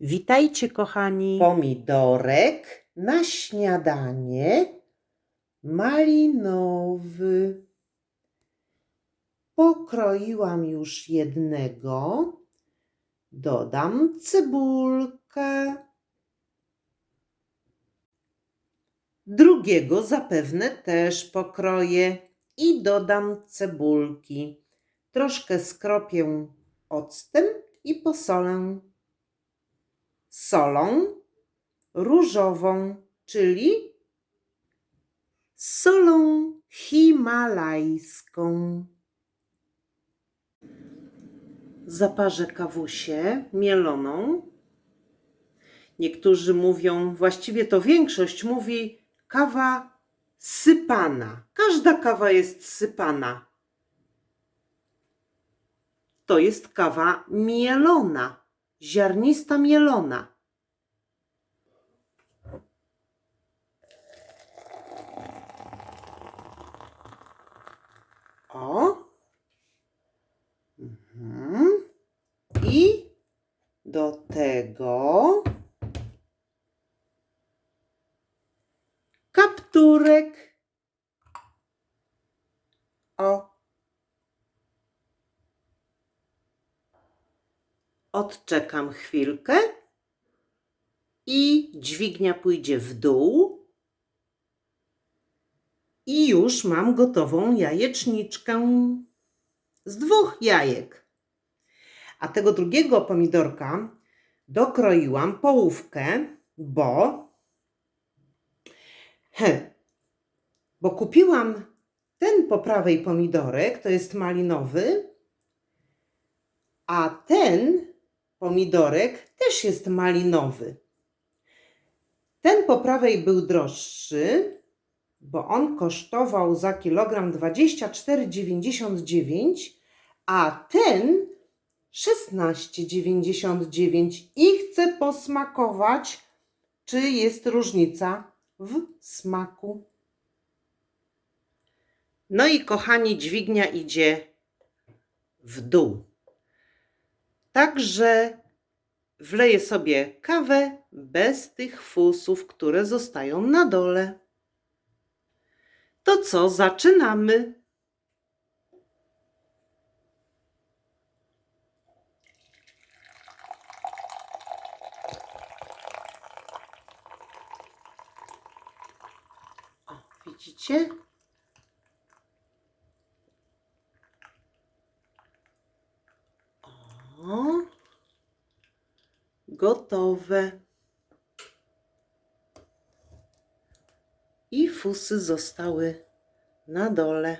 Witajcie, kochani. Pomidorek na śniadanie malinowy. Pokroiłam już jednego. Dodam cebulkę. Drugiego zapewne też pokroję i dodam cebulki. Troszkę skropię octem i posolę solą różową, czyli solą himalajską. Zaparzę kawusię mieloną. Niektórzy mówią, właściwie to większość mówi kawa sypana. Każda kawa jest sypana. To jest kawa mielona, ziarnista mielona. O. Mhm. I do tego kapturek. O. Odczekam chwilkę i dźwignia pójdzie w dół. I już mam gotową jajeczniczkę z dwóch jajek. A tego drugiego pomidorka dokroiłam połówkę, bo he, bo kupiłam ten po prawej pomidorek, to jest malinowy, a ten pomidorek też jest malinowy. Ten po prawej był droższy, bo on kosztował za kilogram 24,99, a ten 16,99 i chcę posmakować, czy jest różnica w smaku. No i kochani, dźwignia idzie w dół. Także wleję sobie kawę bez tych fusów, które zostają na dole. To co, zaczynamy? O, widzicie? O, I fusy zostały na dole.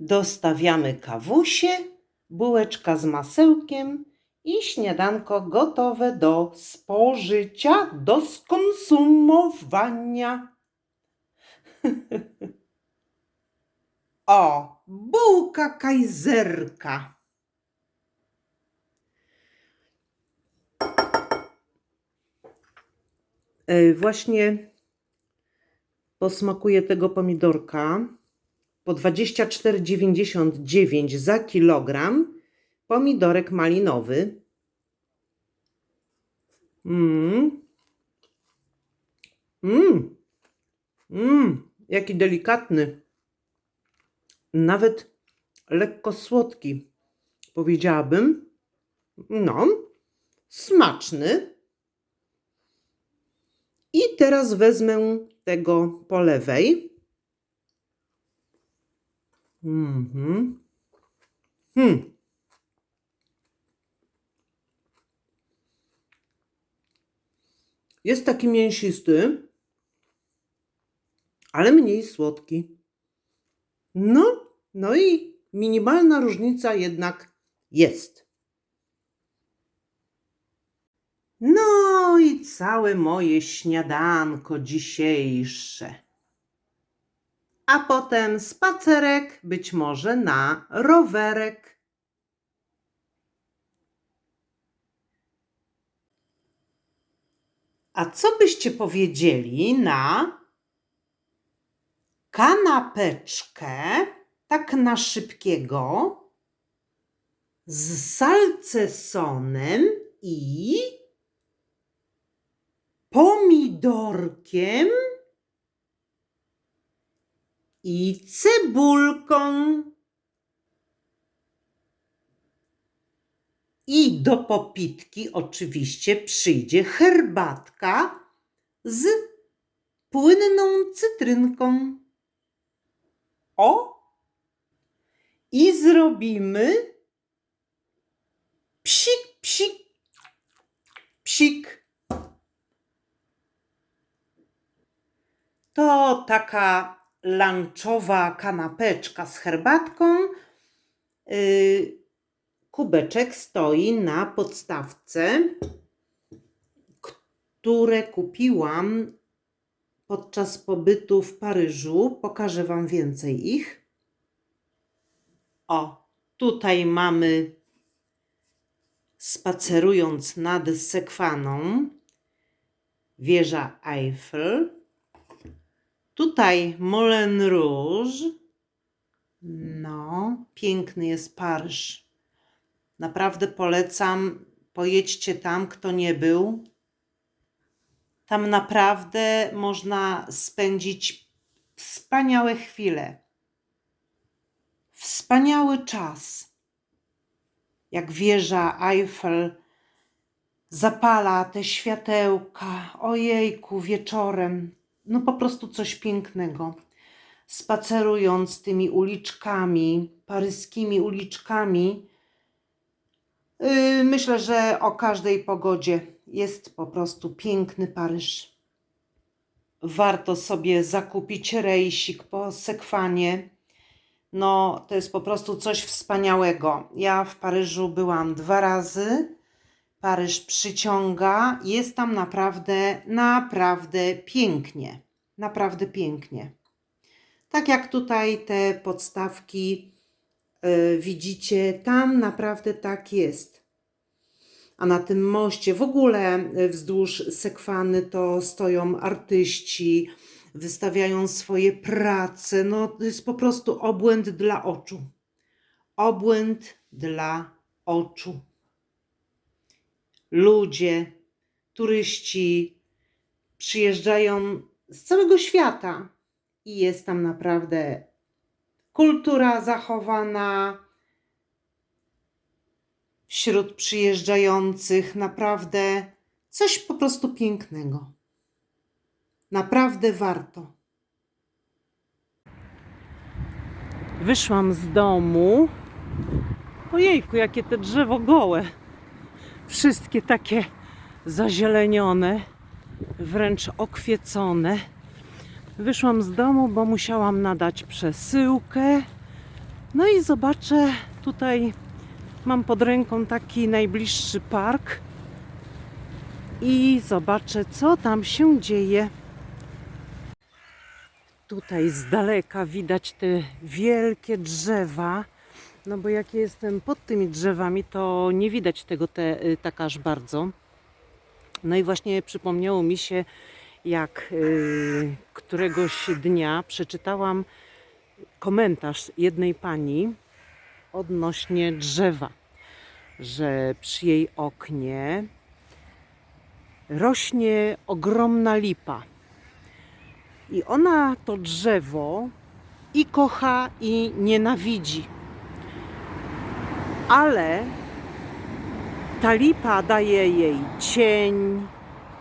Dostawiamy kawusie, bułeczka z masełkiem i śniadanko gotowe do spożycia, do skonsumowania. o, bułka kajzerka. Właśnie posmakuję tego pomidorka po 24,99 za kilogram. Pomidorek malinowy. Mmm. Mmm. Mmm. Jaki delikatny. Nawet lekko słodki. Powiedziałabym. No. Smaczny. I teraz wezmę tego po lewej. Mhm. Hmm. Jest taki mięsisty, ale mniej słodki. No, no i minimalna różnica jednak jest. No i całe moje śniadanko dzisiejsze. A potem spacerek, być może na rowerek. A co byście powiedzieli na kanapeczkę, tak na szybkiego, z salcesonem i pomidorkiem i cebulką. I do popitki oczywiście przyjdzie herbatka z płynną cytrynką. O! I zrobimy psik, psik, psik. To taka lunchowa kanapeczka z herbatką. Yy, kubeczek stoi na podstawce, które kupiłam podczas pobytu w Paryżu. Pokażę Wam więcej ich. O, tutaj mamy spacerując nad Sekwaną wieża Eiffel. Tutaj Moulin Rouge. No, piękny jest Paryż. Naprawdę polecam. Pojedźcie tam, kto nie był. Tam naprawdę można spędzić wspaniałe chwile. Wspaniały czas. Jak wieża Eiffel zapala te światełka. Ojejku, wieczorem. No po prostu coś pięknego. Spacerując tymi uliczkami, paryskimi uliczkami, Yy, Myślę, że o każdej pogodzie jest po prostu piękny Paryż. Warto sobie zakupić rejsik po sekwanie. No, to jest po prostu coś wspaniałego. Ja w Paryżu byłam dwa razy. Paryż przyciąga. Jest tam naprawdę, naprawdę pięknie. Naprawdę pięknie. Tak jak tutaj te podstawki E, widzicie, tam naprawdę tak jest. A na tym moście, w ogóle e, wzdłuż sekwany, to stoją artyści, wystawiają swoje prace. No, to jest po prostu obłęd dla oczu. Obłęd dla oczu. Ludzie, turyści przyjeżdżają z całego świata i jest tam naprawdę kultura zachowana wśród przyjeżdżających. Naprawdę coś po prostu pięknego. Naprawdę warto. Wyszłam z domu. Ojejku, jakie te drzewo gołe. Wszystkie takie zazielenione, wręcz okwiecone. Wyszłam z domu, bo musiałam nadać przesyłkę. No i zobaczę, tutaj mam pod ręką taki najbliższy park i zobaczę, co tam się dzieje. Tutaj z daleka widać te wielkie drzewa. No bo jak jestem pod tymi drzewami, to nie widać tego te, y, tak aż bardzo. No i właśnie przypomniało mi się, jak y, któregoś dnia przeczytałam komentarz jednej pani odnośnie drzewa, że przy jej oknie rośnie ogromna lipa. I ona to drzewo i kocha, i nienawidzi. Ale ta lipa daje jej cień,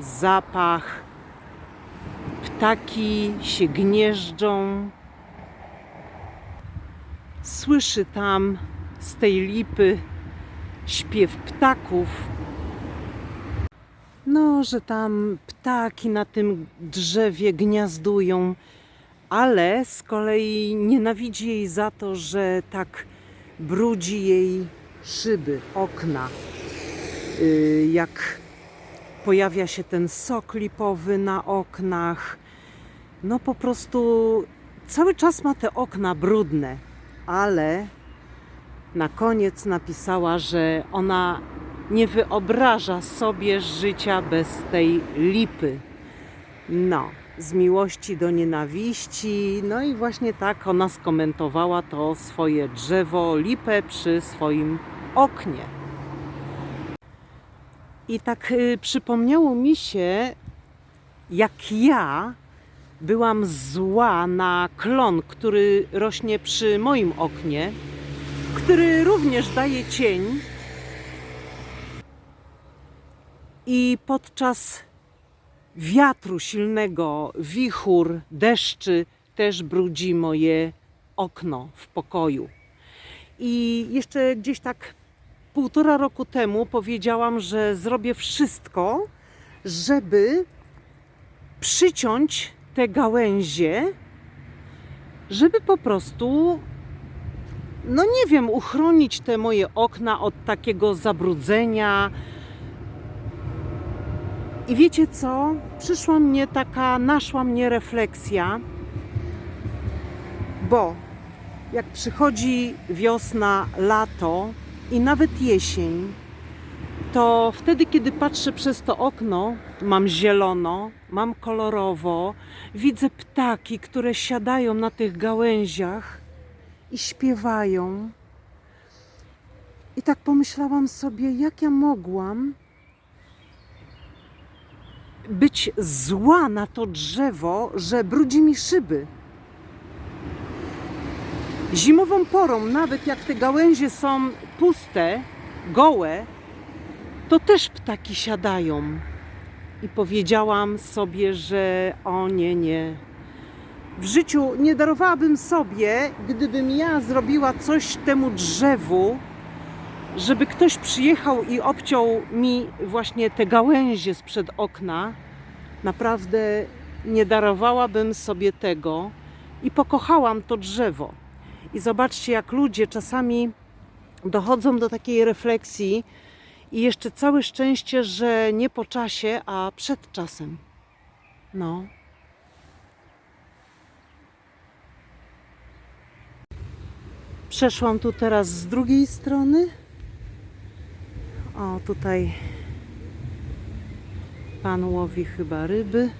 zapach, ptaki się gnieżdżą. Słyszy tam z tej lipy śpiew ptaków. No, że tam ptaki na tym drzewie gniazdują, ale z kolei nienawidzi jej za to, że tak brudzi jej szyby, okna. Yy, jak pojawia się ten sok lipowy na oknach. No po prostu cały czas ma te okna brudne, ale na koniec napisała, że ona nie wyobraża sobie życia bez tej lipy. No, z miłości do nienawiści. No i właśnie tak ona skomentowała to swoje drzewo, lipę przy swoim oknie. I tak y, przypomniało mi się, jak ja byłam zła na klon, który rośnie przy moim oknie, który również daje cień. I podczas wiatru silnego, wichur, deszczy też brudzi moje okno w pokoju. I jeszcze gdzieś tak półtora roku temu powiedziałam, że zrobię wszystko, żeby przyciąć te gałęzie, żeby po prostu, no nie wiem, uchronić te moje okna od takiego zabrudzenia. I wiecie co? Przyszła mnie taka, naszła mnie refleksja, bo jak przychodzi wiosna, lato i nawet jesień, to wtedy, kiedy patrzę przez to okno, mam zielono, mam kolorowo, widzę ptaki, które siadają na tych gałęziach i śpiewają. I tak pomyślałam sobie, jak ja mogłam być zła na to drzewo, że brudzi mi szyby. Zimową porą, nawet jak te gałęzie są puste, gołe, to też ptaki siadają. I powiedziałam sobie, że o nie, nie. W życiu nie darowałabym sobie, gdybym ja zrobiła coś temu drzewu, żeby ktoś przyjechał i obciął mi właśnie te gałęzie sprzed okna. Naprawdę nie darowałabym sobie tego i pokochałam to drzewo. I zobaczcie, jak ludzie czasami dochodzą do takiej refleksji i jeszcze całe szczęście, że nie po czasie, a przed czasem. No. Przeszłam tu teraz z drugiej strony. O, tutaj pan łowi chyba ryby.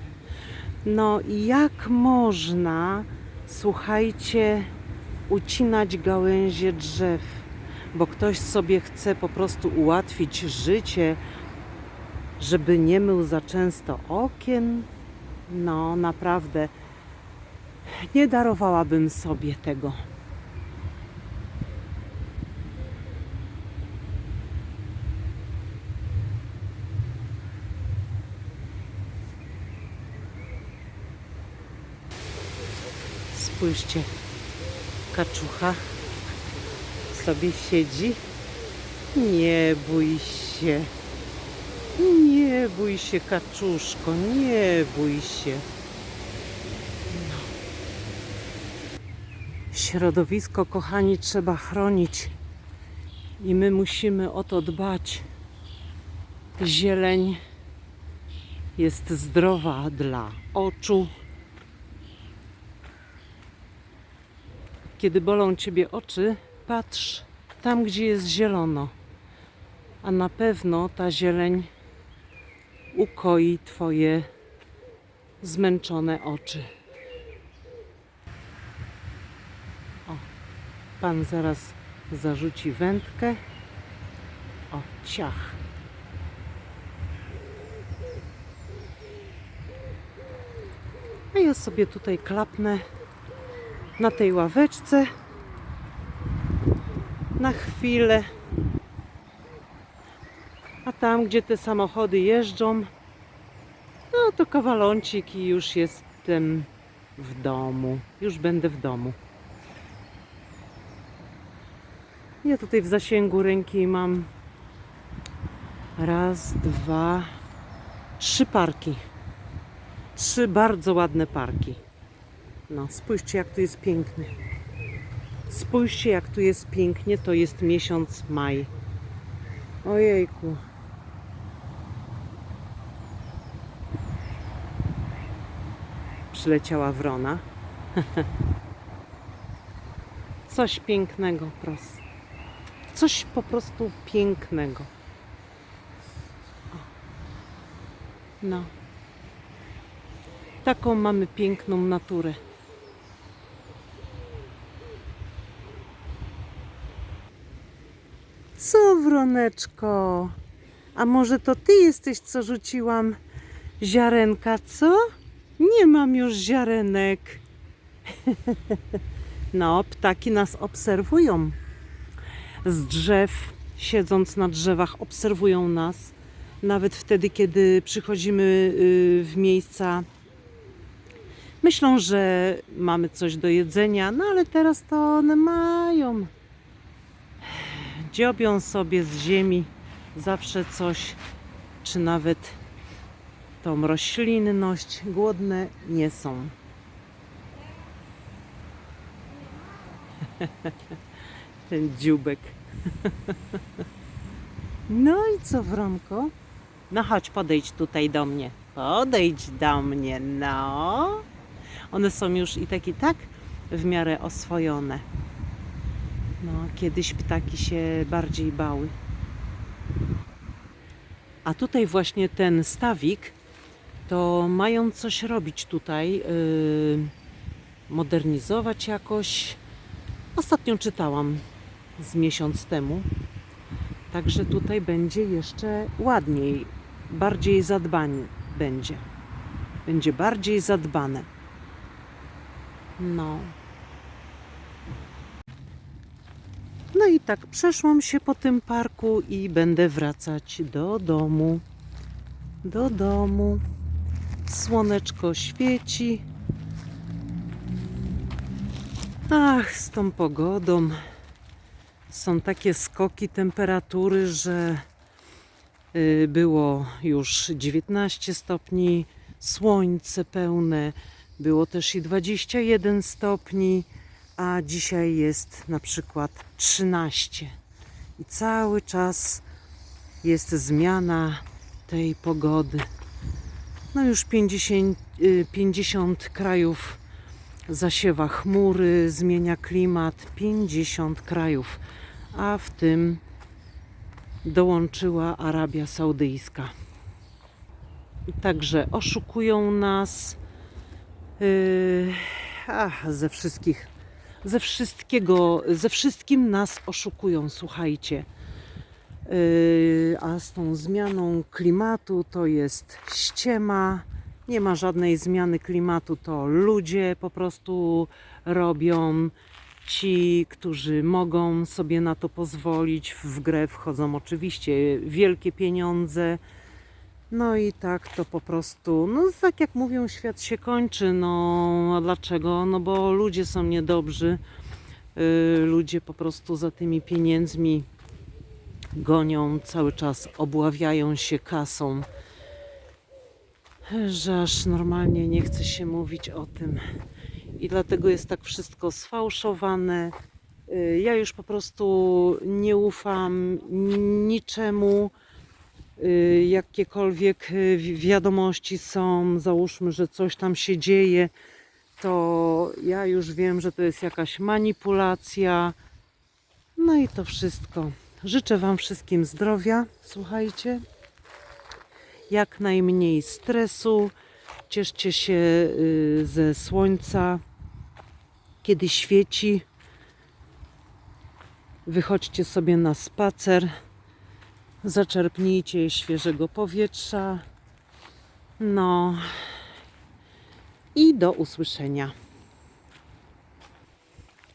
No i jak można, słuchajcie, ucinać gałęzie drzew, bo ktoś sobie chce po prostu ułatwić życie, żeby nie mył za często okien. No, naprawdę nie darowałabym sobie tego. Spójrzcie, kaczucha sobie siedzi. Nie bój się. Nie bój się, kaczuszko, nie bój się. No. Środowisko, kochani, trzeba chronić i my musimy o to dbać. Zieleń jest zdrowa dla oczu. Kiedy bolą ciebie oczy, patrz tam, gdzie jest zielono, a na pewno ta zieleń ukoi twoje zmęczone oczy. O, pan zaraz zarzuci wędkę. O, ciach. A ja sobie tutaj klapnę na tej ławeczce na chwilę. A tam, gdzie te samochody jeżdżą, no to kawaloncik i już jestem w domu. Już będę w domu. Ja tutaj w zasięgu ręki mam raz, dwa, trzy parki. Trzy bardzo ładne parki. No, spójrzcie, jak tu jest pięknie. Spójrzcie, jak tu jest pięknie. To jest miesiąc maj. Ojejku. Przyleciała wrona. Coś pięknego prosto. Coś po prostu pięknego. No. Taką mamy piękną naturę. Co Wroneczko. A może to ty jesteś, co rzuciłam ziarenka, co? Nie mam już ziarenek. No, ptaki nas obserwują. Z drzew, siedząc na drzewach, obserwują nas. Nawet wtedy, kiedy przychodzimy y, w miejsca, myślą, że mamy coś do jedzenia, no ale teraz to one mają. Dziobią sobie z ziemi zawsze coś, czy nawet tą roślinność. Głodne nie są. Ten dziubek. No i co, Wronko? No chodź, podejdź tutaj do mnie. Podejdź do mnie, no. One są już i tak i tak w miarę oswojone. No, kiedyś ptaki się bardziej bały. A tutaj właśnie ten stawik, to mają coś robić tutaj, yy, modernizować jakoś. Ostatnio czytałam z miesiąc temu. Także tutaj będzie jeszcze ładniej, bardziej zadbanie będzie. Będzie bardziej zadbane. No. No i tak przeszłam się po tym parku i będę wracać do domu. Do domu. Słoneczko świeci. Ach, z tą pogodą są takie skoki temperatury, że y, było już 19 stopni, słońce pełne, było też i 21 stopni, a dzisiaj jest na przykład 13. I cały czas jest zmiana tej pogody. No już 50, y, 50 krajów zasiewa chmury, zmienia klimat. 50 krajów, a w tym dołączyła Arabia Saudyjska. Także oszukują nas yy, ach, ze wszystkich, ze wszystkiego, ze wszystkim nas oszukują, słuchajcie. Yy, a z tą zmianą klimatu to jest ściema. Nie ma żadnej zmiany klimatu, to ludzie po prostu robią. Ci, którzy mogą sobie na to pozwolić, w grę wchodzą oczywiście wielkie pieniądze. No i tak to po prostu, no tak jak mówią, świat się kończy. No dlaczego? No bo ludzie są niedobrzy. Yy, ludzie po prostu za tymi pieniędzmi gonią, cały czas obławiają się kasą, że aż normalnie nie chce się mówić o tym. I dlatego jest tak wszystko sfałszowane. Y, Ja już po prostu nie ufam niczemu. Y, Jakiekolwiek y, wi- wiadomości są, załóżmy, że coś tam się dzieje, to ja już wiem, że to jest jakaś manipulacja. No i to wszystko. Życzę Wam wszystkim zdrowia, słuchajcie. Jak najmniej stresu. Cieszcie się y, ze słońca, kiedy świeci. Wychodźcie sobie na spacer. Zaczerpnijcie świeżego powietrza. No i do usłyszenia.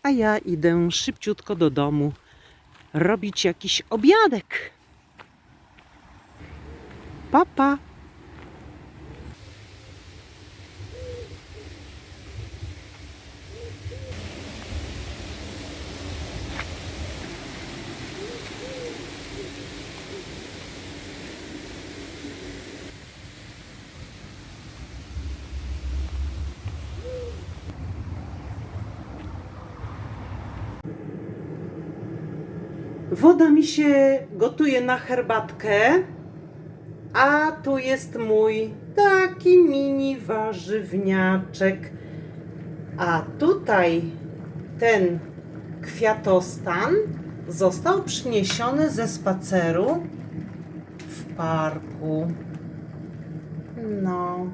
A ja idę szybciutko do domu robić jakiś obiadek. Papa. Pa. Woda mi się gotuje na herbatkę, a tu jest mój taki mini warzywniaczek. A tutaj ten kwiatostan został przyniesiony ze spaceru w parku. No,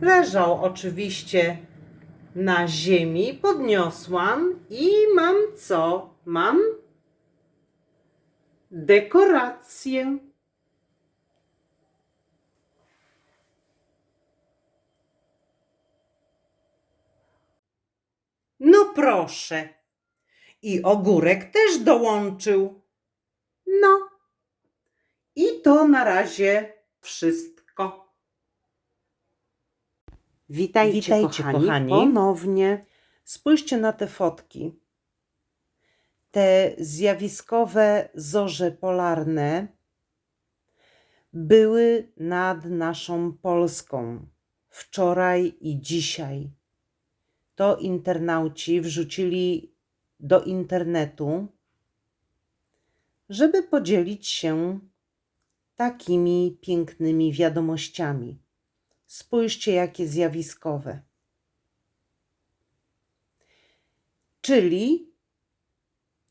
leżał oczywiście na ziemi, podniosłam i mam co? Mam dekoracje. No proszę. I ogórek też dołączył. No. I to na razie wszystko. Witajcie, Witajcie, kochani, kochani. ponownie. Spójrzcie na te fotki. Te zjawiskowe zorze polarne były nad naszą Polską wczoraj i dzisiaj. To internauci wrzucili do internetu, żeby podzielić się takimi pięknymi wiadomościami. Spójrzcie, jakie zjawiskowe. Czyli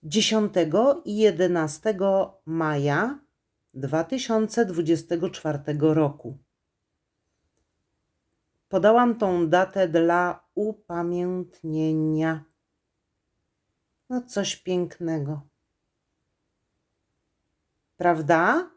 10 i 11 maja 2024 roku. Podałam tą datę dla upamiętnienia. No, coś pięknego. Prawda?